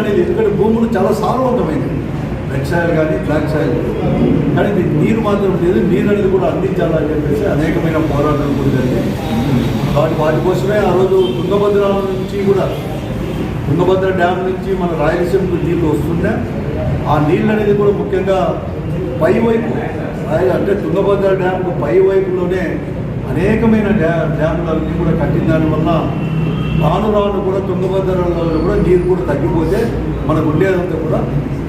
అనేది ఎందుకంటే భూములు చాలా సారవంతమైనవి. రెడ్ సాయిల్ కానీ బ్లాక్ సాయిల్ కానీ దీనికి నీరు మాత్రం లేదు నీరు అనేది కూడా అందించాలని చెప్పేసి అనేకమైన పోరాటాలు కూడా జరిగాయి. కాబట్టి వాటి కోసమే ఆ రోజు తుంగభద్ర నుంచి కూడా తుంగభద్ర డ్యామ్ నుంచి మన రాయలసీమకు నీళ్ళు వస్తుండే. ఆ నీళ్ళు అనేది కూడా ముఖ్యంగా పై వైపు అంటే తుంగభద్ర డ్యామ్కు పై వైపులోనే అనేకమైన డ్యా డ్యాములన్నీ కూడా కట్టిన దానివల్ల రాను రాను కూడా తుంగభద్రలో కూడా నీరు కూడా తగ్గిపోతే మనకు ఉండేదంతా కూడా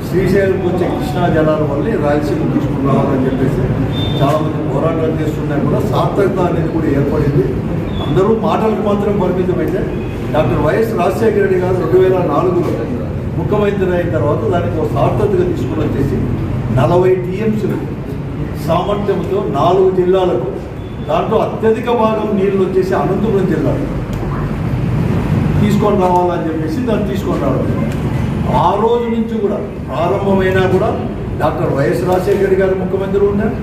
శ్రీశైలం వచ్చే కృష్ణా జలాల వల్ల రాయలసీమ తీసుకున్నామని చెప్పేసి చాలామంది పోరాటాలు చేస్తున్నా కూడా సార్థకత అనేది కూడా ఏర్పడింది. అందరూ మాటలకు మాత్రం పరిమితమైతే డాక్టర్ వైఎస్ రాజశేఖర రెడ్డి గారు రెండు వేల నాలుగులో ముఖ్యమంత్రి అయిన తర్వాత దానికి ఒక సార్థకతగా తీసుకుని వచ్చేసి నలభై టీఎంసీలు సామర్థ్యంతో నాలుగు జిల్లాలకు దాంట్లో అత్యధిక భాగం నీళ్ళు వచ్చేసి అనంతపురం జిల్లాలు తీసుకొని రావాలని చెప్పేసి దాన్ని తీసుకొని రావడం. ఆ రోజు నుంచి కూడా ప్రారంభమైనా కూడా డాక్టర్ వైఎస్ రాజశేఖర్ గారు ముఖ్యమంత్రి ఉన్నారు.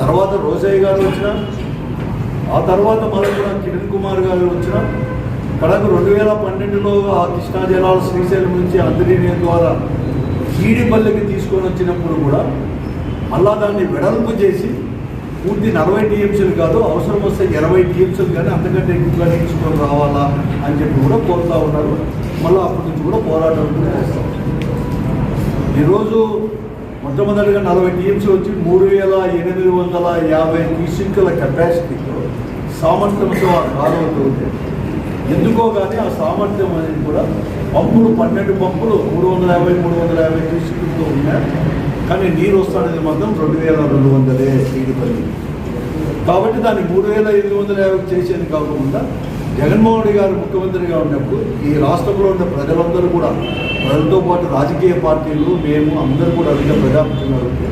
తర్వాత రోజయ్య గారు వచ్చిన ఆ తర్వాత మనకు కూడా కిరణ్ కుమార్ గారు వచ్చిన కడకు రెండు వేల పన్నెండులో ఆ కృష్ణా జలాలు శ్రీశైలం నుంచి అంతర్యం ద్వారా కీడిపల్లికి తీసుకొని వచ్చినప్పుడు కూడా మళ్ళా దాన్ని వెడల్పు చేసి పూర్తి నలభై టీఎంసీలు కాదు అవసరం వస్తే ఇరవై టీఎంసీలు కానీ అంతకంటే ఎక్కువగా తీసుకొని రావాలా అని చెప్పి కూడా కోరుతూ ఉన్నారు. మళ్ళీ అప్పటి నుంచి కూడా పోరాటం కూడా చేస్తాం. ఈరోజు మొట్టమొదటిగా నలభై టీఎంసీ వచ్చి మూడు వేల ఎనిమిది వందల యాభై క్యూసిక్ల కెపాసిటీతో సామర్థ్యంతో ఆ కాలువతో ఉంది. ఎందుకో కానీ ఆ సామర్థ్యం అనేది కూడా పంపులు పన్నెండు పంపులు మూడు వందల యాభై మూడు వందల యాభై క్యూసిక్లతో ఉన్నాయి. కానీ నీరు వస్తాడనేది మాత్రం రెండు వేల రెండు వందలే పల్లి కాబట్టి దాన్ని మూడు వేల ఎనిమిది వందల యాభై చేసేది కాకుండా జగన్మోహన్ రెడ్డి గారు ముఖ్యమంత్రిగా ఉన్నప్పుడు ఈ రాష్ట్రంలో ఉన్న ప్రజలందరూ కూడా ప్రజలతో పాటు రాజకీయ పార్టీలు మేము అందరూ కూడా అడిగిన ప్రజాప్రతినిధులు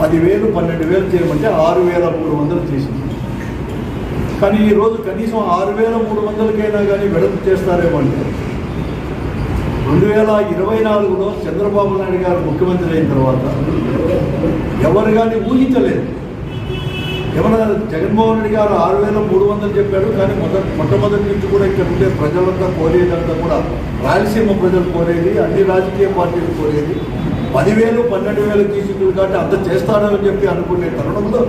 పదివేలు పన్నెండు వేలు చేయమంటే ఆరు వేల మూడు వందలు చేసింది. కానీ ఈరోజు కనీసం ఆరు వేల మూడు వందలకైనా కానీ వెడల్పు చేస్తారేమో అంటే రెండు వేల ఇరవై నాలుగులో చంద్రబాబు నాయుడు గారు ముఖ్యమంత్రి అయిన తర్వాత ఎవరు కానీ ఊహించలేదు. ఏమన్నా జగన్మోహన్ రెడ్డి గారు ఆరు వేల మూడు వందలు చెప్పాడు కానీ మొదటి మొట్టమొదటి నుంచి కూడా ఇక్కడ ఉండే ప్రజలంతా కోరేదంతా కూడా రాయలసీమ ప్రజలు కోరేది అన్ని రాజకీయ పార్టీలు కోరేది. పదివేలు పన్నెండు వేలు తీసుకుని కాబట్టి అంత చేస్తాడని చెప్పి అనుకునే తరుణంలో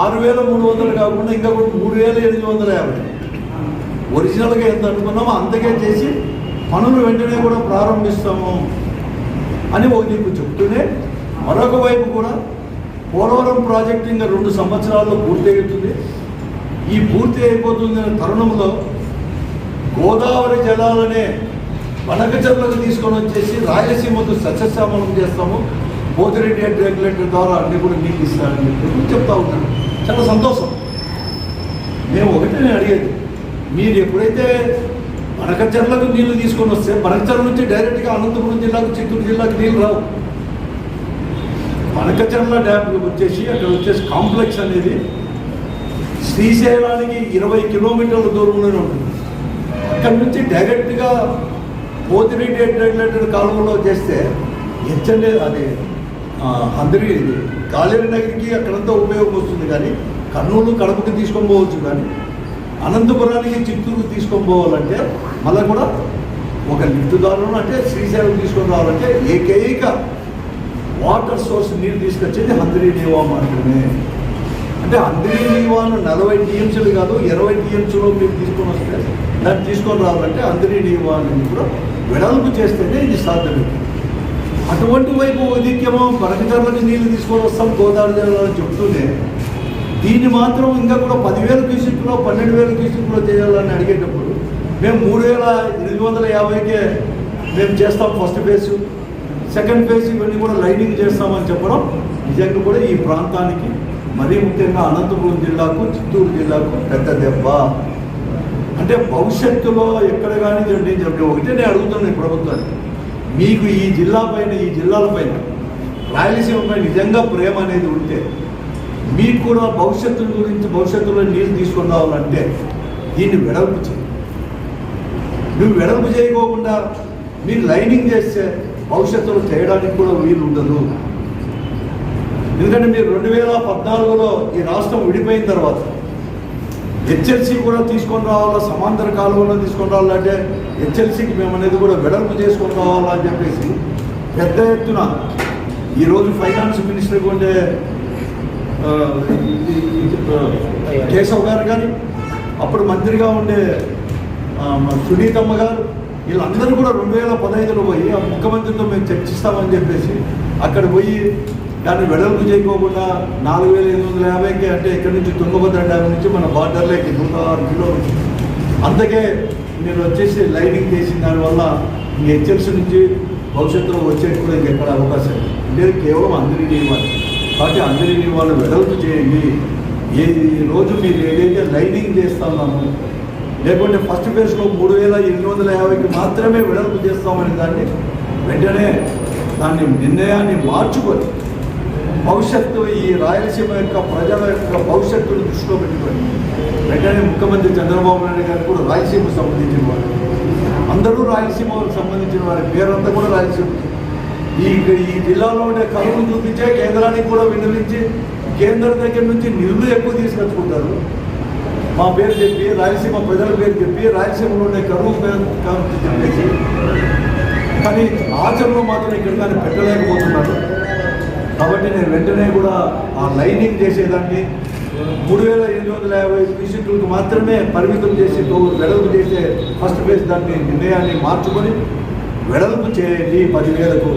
ఆరు వేల మూడు వందలు కాకుండా ఇంకా కూడా మూడు వేల ఎనిమిది వందల యాభై. ఒరిజినల్గా ఎంత అనుకున్నామో అంతకే చేసి పనులు వెంటనే కూడా ప్రారంభిస్తాము అని ఒక దిక్కు చెప్తూనే మరొక వైపు కూడా పోలవరం ప్రాజెక్టు ఇంకా రెండు సంవత్సరాల్లో పూర్తి అవుతుంది ఈ పూర్తి అయిపోతుందనే తరుణంలో గోదావరి జలాలనే వనకచర్లకు తీసుకొని వచ్చేసి రాయలసీమతో సస్యశ్యామలం చేస్తాము. పోతిరెడ్డి అండ్ రెగ్యులేటర్ ద్వారా అన్ని కూడా నీళ్ళు ఇస్తారని చెప్పి చెప్తా ఉన్నాను చాలా సంతోషం. మేము ఒకటే అడిగేది మీరు ఎప్పుడైతే బనకచర్లకు నీళ్ళు తీసుకొని వస్తే బనకచర్ల నుంచి డైరెక్ట్గా అనంతపురం జిల్లాకు చిత్తూరు జిల్లాకు నీళ్ళు రావు. బనకచర్ల డ్యామ్ వచ్చేసి అక్కడ వచ్చేసి కాంప్లెక్స్ అనేది శ్రీశైలానికి ఇరవై కిలోమీటర్ల దూరంలోనే ఉంటుంది. అక్కడి నుంచి డైరెక్ట్గా పోతిరెడ్డి రెగ్యులేటెడ్ కాలువలో చేస్తే హెచ్ఎండే అది అందరి కాలేరు నగరికి అక్కడంతా ఉపయోగం వస్తుంది కానీ కర్నూలు కడపకి తీసుకొని పోవచ్చు కానీ అనంతపురానికి చిత్తూరుకు తీసుకొని పోవాలంటే మళ్ళీ కూడా ఒక లిఫ్ట్ ద్వారా అంటే శ్రీశైలం తీసుకొని రావాలంటే ఏకైక వాటర్ సోర్స్ నీరు తీసుకొచ్చేది హంద్రీ నీవా మాత్రమే. అంటే హంద్రీ నీవాను నలభై టీఎంసీలు కాదు ఇరవై టీఎంసీలో మీరు తీసుకొని వస్తే దాన్ని తీసుకొని రావాలంటే హంద్రీ నీవా అనేది కూడా వెడల్పు చేస్తేనే ఇది సాధ్యమే అటువంటి వైపు ఉదిక్యమో బరకచర్లకు నీళ్ళు తీసుకొని వస్తాం గోదావరి జిల్లాలో చెప్తూనే దీన్ని మాత్రం ఇంకా కూడా పదివేల క్యూసిక్లో పన్నెండు వేల క్యూసిక్లో చేయాలని అడిగేటప్పుడు మేము మూడు వేల ఎనిమిది వందల యాభైకే మేము చేస్తాం ఫస్ట్ ఫేజ్. సెకండ్ ఫేజ్ ఇవన్నీ కూడా లైనింగ్ చేస్తామని చెప్పడం నిజంగా కూడా ఈ ప్రాంతానికి మరీ ముఖ్యంగా అనంతపురం జిల్లాకు చిత్తూరు జిల్లాకు పెద్ద దెబ్బ. అంటే భవిష్యత్తులో ఎక్కడ కానీ జరిగింది చెప్పి ఒకటే నేను అడుగుతున్నాను ఈ ప్రభుత్వాన్ని మీకు ఈ జిల్లా పైన ఈ జిల్లాల పైన రాయలసీమ పైన నిజంగా ప్రేమ అనేది ఉంటే మీకు కూడా భవిష్యత్తు గురించి భవిష్యత్తులో నీళ్ళు తీసుకొని రావాలంటే దీన్ని వెడల్పు చేయి. నువ్వు వెడల్పు చేయకోకుండా మీరు లైనింగ్ చేస్తే భవిష్యత్తులో చేయడానికి కూడా వీలు ఉండదు. ఎందుకంటే మీరు రెండు వేల పద్నాలుగులో ఈ రాష్ట్రం విడిపోయిన తర్వాత హెచ్ఎల్సీ కూడా తీసుకొని రావాలా సమాంతర కాలువలో తీసుకొని రావాలంటే హెచ్ఎల్సీకి మేము అనేది కూడా వెడల్పు చేసుకొని రావాలా అని చెప్పేసి పెద్ద ఎత్తున ఈరోజు ఫైనాన్స్ మినిస్టర్ ఉండే కేశవ్ గారు కానీ అప్పుడు మంత్రిగా ఉండే సునీతమ్మ గారు వీళ్ళందరూ కూడా రెండు వేల పదహైదులో పోయి ఆ ముఖ్యమంత్రితో మేము చర్చిస్తామని చెప్పేసి అక్కడ పోయి దాన్ని వెడల్పు చేయకోకుండా నాలుగు వేల ఎనిమిది వందల యాభైకి అంటే ఇక్కడి నుంచి తుంగభద్ర డ్యామ్ నుంచి మన బార్డర్లోకి నూట ఆరు కిలోమీటర్లు అందుకే నేను వచ్చేసి లైనింగ్ చేసిన దానివల్ల ఈ హెచ్ఎల్సీ నుంచి భవిష్యత్తులో వచ్చేది కూడా ఎక్కడ అవకాశం లేదు. కేవలం అందరినీ ఇవ్వాలి కాబట్టి అందరినీ వాళ్ళు వెడల్పు చేయండి. ఏ రోజు మీరు ఏదైతే లైనింగ్ చేస్తున్నాము లేకుంటే ఫస్ట్ ఫేజ్లో మూడు వేల ఎనిమిది వందల యాభైకి మాత్రమే వెడల్పు చేస్తామనే దాన్ని వెంటనే దాన్ని నిర్ణయాన్ని మార్చుకొని భవిష్యత్తు ఈ రాయలసీమ యొక్క ప్రజల యొక్క భవిష్యత్తును దృష్టిలో పెట్టుకొని వెంటనే ముఖ్యమంత్రి చంద్రబాబు నాయుడు గారు కూడా రాయలసీమకు సంబంధించిన వారు. అందరూ రాయలసీమకు సంబంధించిన వారి పేరంతా కూడా రాయలసీమ ఈ ఈ జిల్లాలో ఉండే కరువును చూపించే కేంద్రానికి కూడా విన్నవించి కేంద్రం దగ్గర నుంచి నిధులు ఎక్కువ తీసుకొచ్చుకుంటారు. మా పేరు చెప్పి రాయలసీమ ప్రజల పేరు చెప్పి రాయలసీమలో ఉండే కరువు పేరు కాబట్టి చెప్పేసి. కానీ ఆచరణలో మాత్రం ఇక్కడ దాన్ని పెట్టలేకపోతున్నారు. కాబట్టి నేను వెంటనే కూడా ఆ లైనింగ్ చేసేదాన్ని. మూడు వేల ఎనిమిది వందల యాభై క్యూసెక్లకు మాత్రమే పరిమితం చేసి వెడల్పు చేసే ఫస్ట్ ఫేజ్ దాన్ని నిర్ణయాన్ని మార్చుకొని వెడల్పు చేయండి పదివేలకు.